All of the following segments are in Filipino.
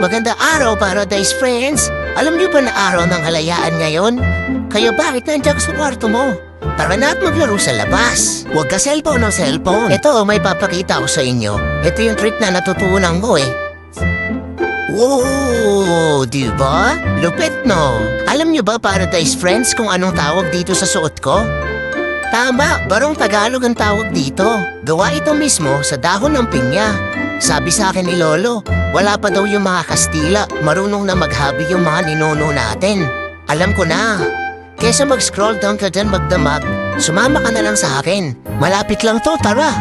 araw, Paradise Friends! Alam niyo ba na araw ng halayaan ngayon? Kaya bakit nandiyan ka sa kwarto mo? Tara na at maglaro sa labas. Huwag ka cellphone ng cellphone. Ito, may papakita ko sa inyo. Ito yung trick na natutunan ko eh. Wow! Di ba? Lupit no? Alam niyo ba, Paradise Friends, kung anong tawag dito sa suot ko? Tama, barong Tagalog ang tawag dito. Gawa ito mismo sa dahon ng pinya. Sabi sa akin ni Lolo, wala pa daw yung mga Kastila, marunong na maghabi yung mga ninuno natin. Alam ko na. Kesa mag-scroll down ka dyan magdamag, sumama ka na lang sa akin. Malapit lang to, tara.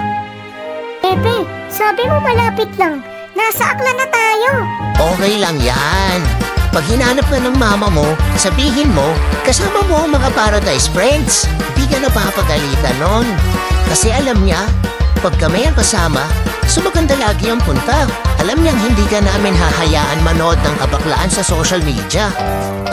Pepe, sabi mo malapit lang. Nasa akla na tayo. Okay lang yan. Pag hinanap ka ng mama mo, sabihin mo, kasama mo ang mga paradise friends. Di ka napapagalitan nun. Kasi alam niya, pag kami ang kasama, sumaganda lagi ang punta. Alam niyang hindi ka namin hahayaan manood ng kabaklaan sa social media.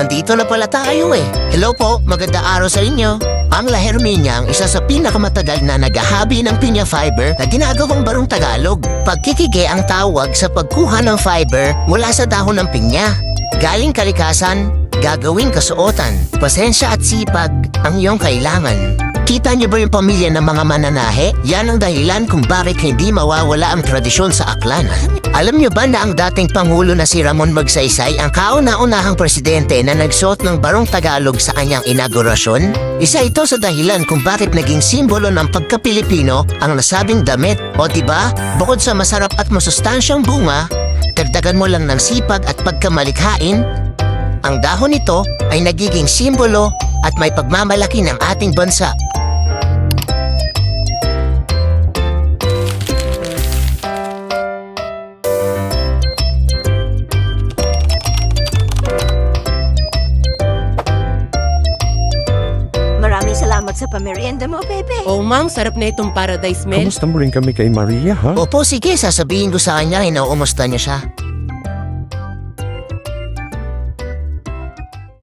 Andito na pala tayo eh. Hello po, maganda araw sa inyo. Ang La Herminia ang isa sa pinakamatagal na naghahabi ng pinya fiber na ginagawang barong Tagalog. Pagkikige ang tawag sa pagkuha ng fiber mula sa dahon ng pinya. Galing kalikasan, gagawing kasuotan. Pasensya at sipag ang iyong kailangan. Kita niyo ba yung pamilya ng mga mananahe? Yan ang dahilan kung bakit hindi mawawala ang tradisyon sa Aklan. Alam niyo ba na ang dating Pangulo na si Ramon Magsaysay ang kauna-unahang presidente na nagsuot ng barong Tagalog sa kanyang inaugurasyon? Isa ito sa dahilan kung bakit naging simbolo ng pagka-Pilipino ang nasabing damit. O di ba? Bukod sa masarap at masustansyang bunga, dagdagan mo lang ng sipag at pagkamalikhain, ang dahon nito ay nagiging simbolo at may pagmamalaki ng ating bansa. Maraming salamat sa pamerienda mo, Pepe. Oh, ma'am, sarap na itong paradise milk. Kamusta mo rin kami kay Maria, ha? Opo, sige, sasabihin ko sa kanya, inaumusta niya siya.